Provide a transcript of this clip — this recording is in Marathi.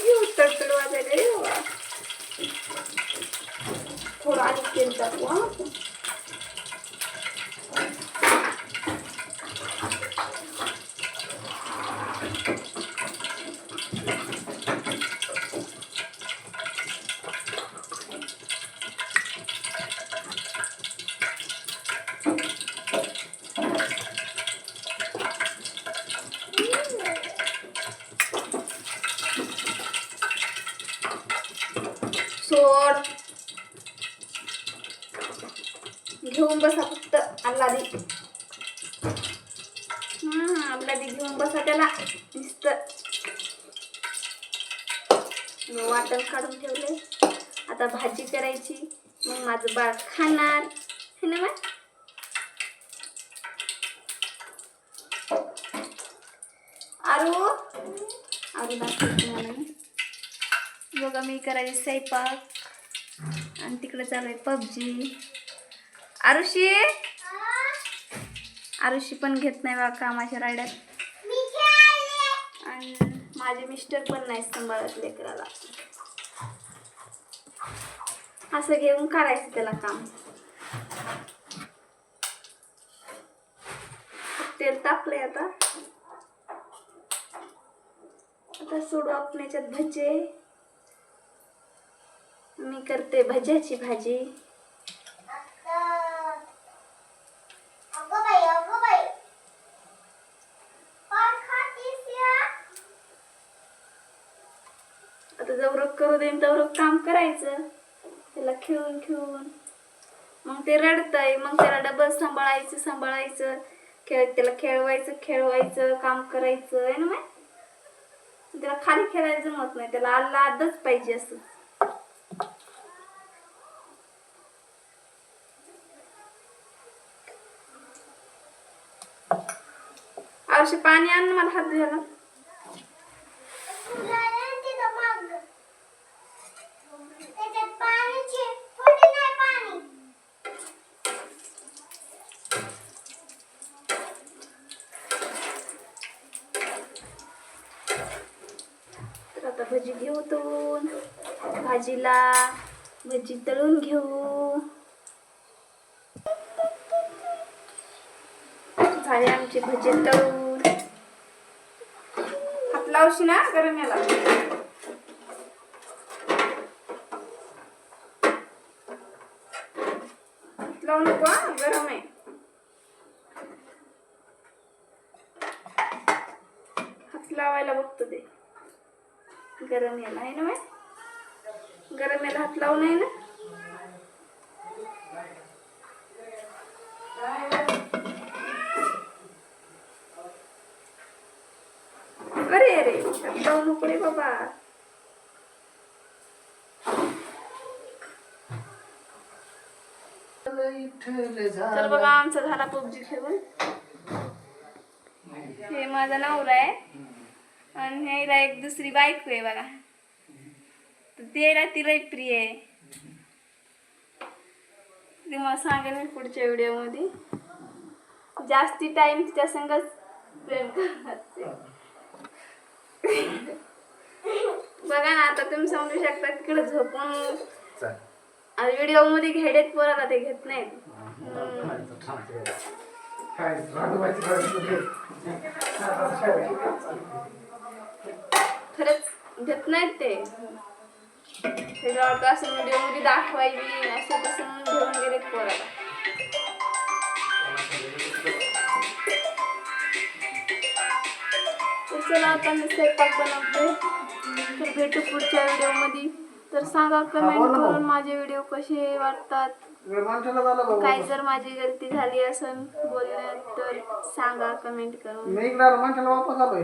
येऊ तडतड वाजायला रे बाबा थोडं आणि तेल टाकू हा सोड घेऊन बसा फक्त आल्लादी हम्म आल्लादी घेऊन बसा त्याला. नुसतं. वाटण काढून ठेवले आता भाजी करायची. मग माझं बाळ खाणार. हे ना बाळ? आरू? आरू दाखवते बघा मी करायची स्वयंपाक. आणि तिकडे चालू आहे पबजी. आरुषी? आरुषी पण घेत नाही बा कामाच्या राड्यात. आणि माझे मिस्टर पण नाही सांभाळत लेकराला. असं घेऊन करायचं त्याला काम. तेल तापलंय आता. आता सोडू आपण याच्यात भजे. मी करते भज्याची भाजी. आता जवळ करू देईन तेवढं काम करायचं. त्याला खेळून खेळून. मग ते रडतंय. मग त्याला डबल सांभाळायचं सांभाळायचं. खेळ त्याला खेळवायचं खेळवायचं काम करायचं. आहे ना माय त्याला खाली खेळायला जमत नाही. त्याला आल्ला आदच पाहिजे असं. आरशी पाणी आण ना मला हात धुवायला तर आता भजी घेऊ तळून भाजीला भजी तळून घेऊ झाले आमचे भजी तळून हात लावशी ना गरम याला हात लावू नको हा, गरम आहे. हात लावायला बघतो ते. गरम याला आहे ना गरम याला हात लावू आहे ना? अरे अरे हात नको रे बाबा. तर बघा आमचा झाला पबजी खेळून. हे माझा नवरा आहे. आणि ह्याला एक दुसरी बायको आहे बघा. तर त्याला तिला प्रिय आहे. ते मला सांगेल मी पुढच्या व्हिडिओमध्ये जास्ती टाइम तिच्या संगच प्रेम करणार बघा ना आता तुम्ही समजू शकता तिकडे झोपून व्हिडिओमध्ये घेडेत पोराला ते घेत नाहीत. खरंच घेत नाहीत ते. त्याच्यावर तर असं व्हिडिओमध्ये दाखवायची असं तसं घेऊन गेले पोराला चला आता मी स्वयंपाक बनवते. तर भेटू पुढच्या व्हिडिओमध्ये. तर सांगा कमेंट करून माझे व्हिडिओ कसे वाटतात? काही जर माझी गलती झाली असेल बोलण्यात तर सांगा कमेंट करून. मी इकडे माणसाला वापस आलोय